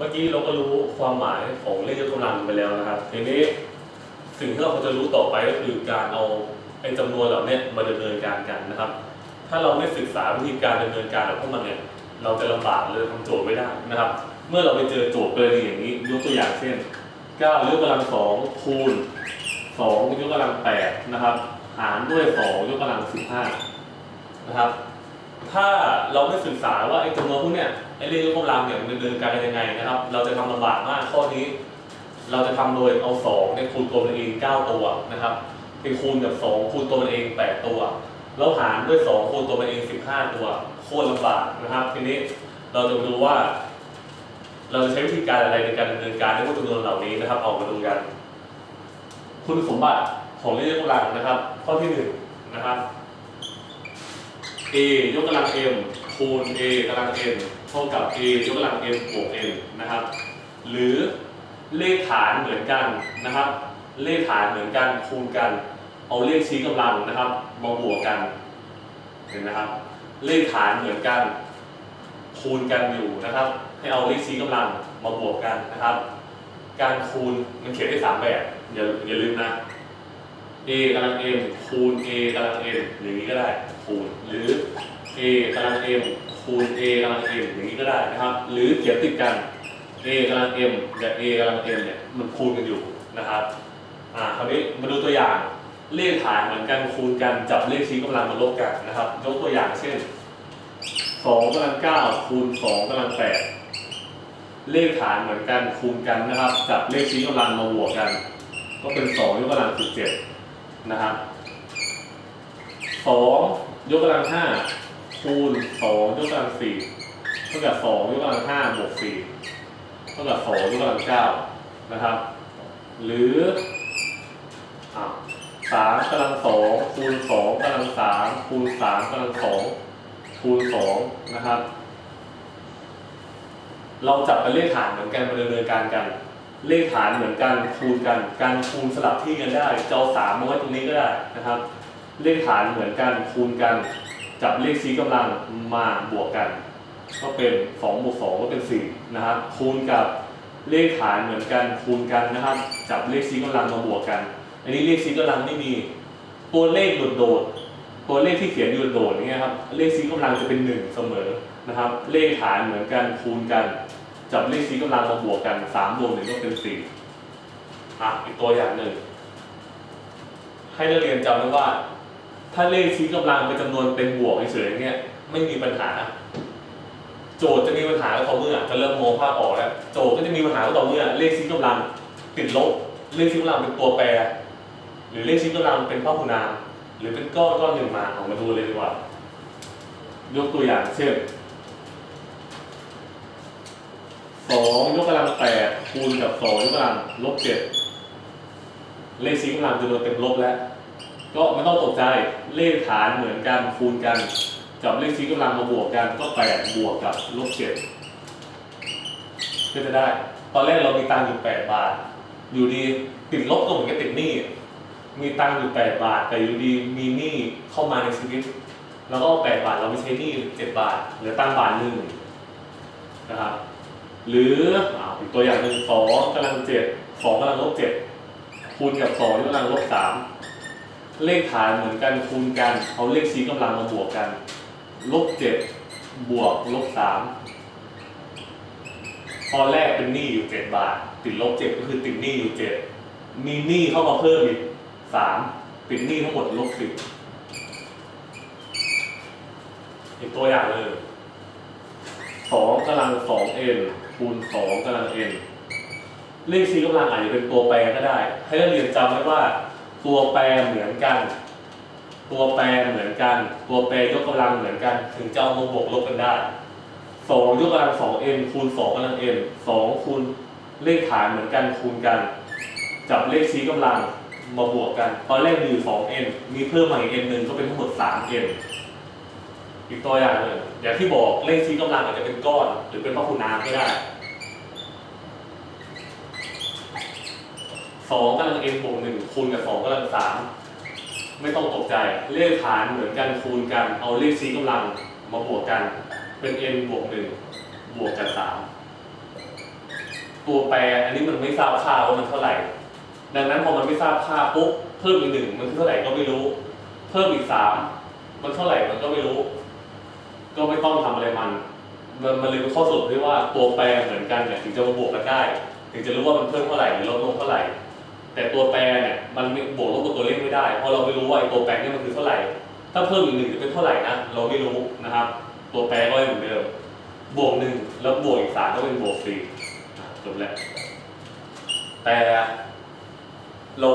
มื่อกี้เราก็รู้ความหมายของเลขยกกำลังไปแล้วนะครับทีนี้สิ่งที่เราจะรู้ต่อไปก็คือการเอาไอ้จำนวนเหล่านี้มาดำเนินการกันนะครับ ถ้าเราไม่ศึกษาวิธีการดำเนินการของพวกมันเนี่ยเราจะลำบากเลยทำโจทย์ไม่ได้นะครับ เมื่อเราไปเจอโจทย์กรณีอย่างนี้ยกตัวอย่างเช่น9ยกกำลัง2คูณ2ยกกำลัง8นะครับหารด้วย2ยกกำลัง15นะครับ ถ้าเราไม่ศึกษาว่าไอ้จำนวนพวกเนี้ยไอ้เลขยกกำลังเนี่ยมันดำเนินการกันยังไงนะครับ เราจะทำลำบากมากข้อนี้ เราจะทำโดยเอา2เนี่ยคูณตัวมันเอง 9 ตัวนะครับไปคูณกับ 2 คูณตัวมันเอง 8 ตัว แล้วหารด้วย 2 คูณตัวมันเอง 15 ตัวโคตรลำบากนะครับ ทีนี้เราจะดูว่า เราจะใช้วิธีการอะไรในการดำเนินการในพวกจำนวนเหล่านี้นะครับเอามาดูกัน คุณสมบัติของเลขยกกำลังนะครับ ข้อที่หนึ่งนะครับ a ยกกำลัง m คูณ a กำลัง n เท่ากับ a ยกกำลัง m บวก n นะครับ หรือเลขฐานเหมือนกันนะครับ เลขฐานเหมือนกันคูณกัน เอาเลขชี้กำลังนะครับมาบวกกันเห็นไหมครับ เลขฐานเหมือนกัน คูณกันอยู่นะครับ ให้เอาเลขชี้กำลังมาบวกกันนะครับ การคูณมันเขียนได้สามแบบอย่าอย่าลืมนะ a กำลัง m คูณ a กำลัง n อย่างนี้ก็ได้คูณหรือ a กำลัง m คูณ a กำลัง m อย่างนี้ก็ได้นะครับ หรือเขียนติดกัน a กำลัง m กับ a กำลัง m เนี่ยมันคูณกันอยู่นะครับอ่าคราวนี้มาดูตัวอย่างเลขฐานเหมือนกันคูณกันจับเลขชี้กำลังมาลบกันนะครับ ยกตัวอย่างเช่น2กำลัง9คูณ2กำลัง8เลขฐานเหมือนกันคูณกันนะครับ จับเลขชี้กำลังมาบวกกัน ก็เป็น2ยกกำลัง17 นะครับ2ยกกำลัง5คูณ2ยกกำลัง4เท่ากับ2ยกกำลัง5บวก4เท่ากับ2ยกกำลัง9นะครับ หรือสามกำลังสองคูณสองกำลังสามคูณสามกำลังสองคูณสองนะครับ เราจับเป็นเลขฐานเหมือนกันมาดำเนินการกัน เลขฐานเหมือนกันคูณกัน การคูณสลับที่กันได้จะเอาสามมาไว้ตรงนี้ก็ได้นะครับ เลขฐานเหมือนกันคูณกันจับเลขชี้กำลังมาบวกกัน ก็เป็น2บวก2ก็เป็น4นะครับคูณกับเลขฐานเหมือนกันคูณกันนะครับ จับเลขชี้กำลังมาบวกกัน อันนี้เลขชี้กำลังไม่มีตัวเลขโดดๆตัวเลขที่เขียนอยู่โดดๆเนี่ยครับเลขชี้กำลังจะเป็น1เสมอนะครับ เลขฐานเหมือนกันคูณกัน จับเลขชี้กำลังมาบวกกัน3บวก1ก็เป็น4อะอีกตัวอย่างหนึ่ง ให้นักเรียนจำไว้ว่า ถ้าเลขชี้กำลังเป็นจำนวนเป็นบวกเฉยๆเนี่ยไม่มีปัญหา โจทย์จะมีปัญหาก็ต่อเมื่อจะเริ่มมองภาพออกแล้วโจทย์ก็จะมีปัญหาก็ต่อเมื่อ เลขชี้กำลังติดลบเลขชี้กำลังเป็นตัวแปร หรือเลขชี้กำลังเป็นพหูนามหรือเป็นก้อนก้อนหนึ่งมาเอามาดูเลยดีกว่ายกตัวอย่างเช่น สองยกกำลังแปดคูณกับสองยกกำลังลบเจ็ดเลขชี้กำลังจะโดนเป็นลบแล้ว ก็ไม่ต้องตกใจเลขฐานเหมือนกันคูณกันจับเลขชี้กำลังมาบวกกันก็แปดบวกกับลบเจ็ดก็จะได้ ตอนแรกเรามีตังค์อยู่แปดบาท อยู่ดีติดลบก็เหมือนกับติดหนี้มีตังค์อยู่แปดบาท แต่อยู่ดีมีหนี้เข้ามาในชีวิตแล้วก็แปดบาทเราไปใช้หนี้เจ็ดบาทเหลือตังค์บาทหนึ่งนะครับ หรืออีกตัวอย่างหนึ่งสองกำลังเจ็ดสองกำลังลบเจ็ดคูณกับสองยกกำลังลบสามเลขฐานเหมือนกันคูณกันเอาเลขชี้กำลังมาบวกกันลบเจ็ดบวกลบสามตอนแรกเป็นหนี้อยู่เจ็ดบาท ติดลบเจ็ดก็คือติดหนี้อยู่เจ็ดมีหนี้เข้ามาเพิ่มอีกสามติดหนี้ทั้งหมดลบสิบอีกตัวอย่างเลยสองกำลังสองเอ็น คูณสองกำลังเอ็นเลขชี้กำลังอาจจะเป็นตัวแปรก็ได้ ให้นักเรียนจำไว้ว่าตัวแปรเหมือนกัน ตัวแปรเหมือนกัน ตัวแปรยกกำลังเหมือนกัน ถึงจะเอามาบวกลบกันได้สองยกกำลังสองเอ็นคูณสองกำลังเอ็นสองคูณเลขฐานเหมือนกันคูณกัน จับเลขชี้กำลังมาบวกกัน ตอนแรกมีอยู่สองเอ็นมีเพิ่มมาอีกเอ็นหนึ่งก็เป็นทั้งหมดสามเอีกตัวอย่างหนึ่งอย่างที่บอกเลขชี้กำลังอาจจะเป็นก้อน หรือเป็นพหุนามก็ได้สองกำลังเอ็นบวกหนึ่งคูณกับสองกำลังสามไม่ต้องตกใจเลขฐานเหมือนกันคูณกัน เอาเลขชี้กำลังมาบวกกัน เป็น n บวกหนึ่งบวกกับสามตัวแปรอันนี้มันไม่ทราบค่าว่ามันเท่าไหร่ ดังนั้นพอมันไม่ทราบค่าปุ๊บเพิ่มอีกหนึ่งมันคือเท่าไหร่ก็ไม่รู้ เพิ่มอีกสามมันเท่าไหร่มันก็ไม่รู้ ก็ไม่ต้องทำอะไรมัน มันมันเลยเป็นข้อสรุปที่ว่าตัวแปรเหมือนกันเนี่ยถึงจะมาบวกกันได้ ถึงจะรู้ว่ามันเพิ่มเท่าไหร่หรือลดลงเท่าไหร่ แต่ตัวแปรเนี่ยมันบวกลบกับตัวเลขไม่ได้ เพราะเราไม่รู้ว่าไอ้ตัวแปรเนี่ยมันคือเท่าไหร่ ถ้าเพิ่มอีกหนึ่งจะเป็นเท่าไหร่นะเราไม่รู้นะครับ ตัวแปรก็ยังเหมือนเดิม บวกหนึ่งแล้วบวกอีกสามก็เป็นบวกสี่จบแล้วแต่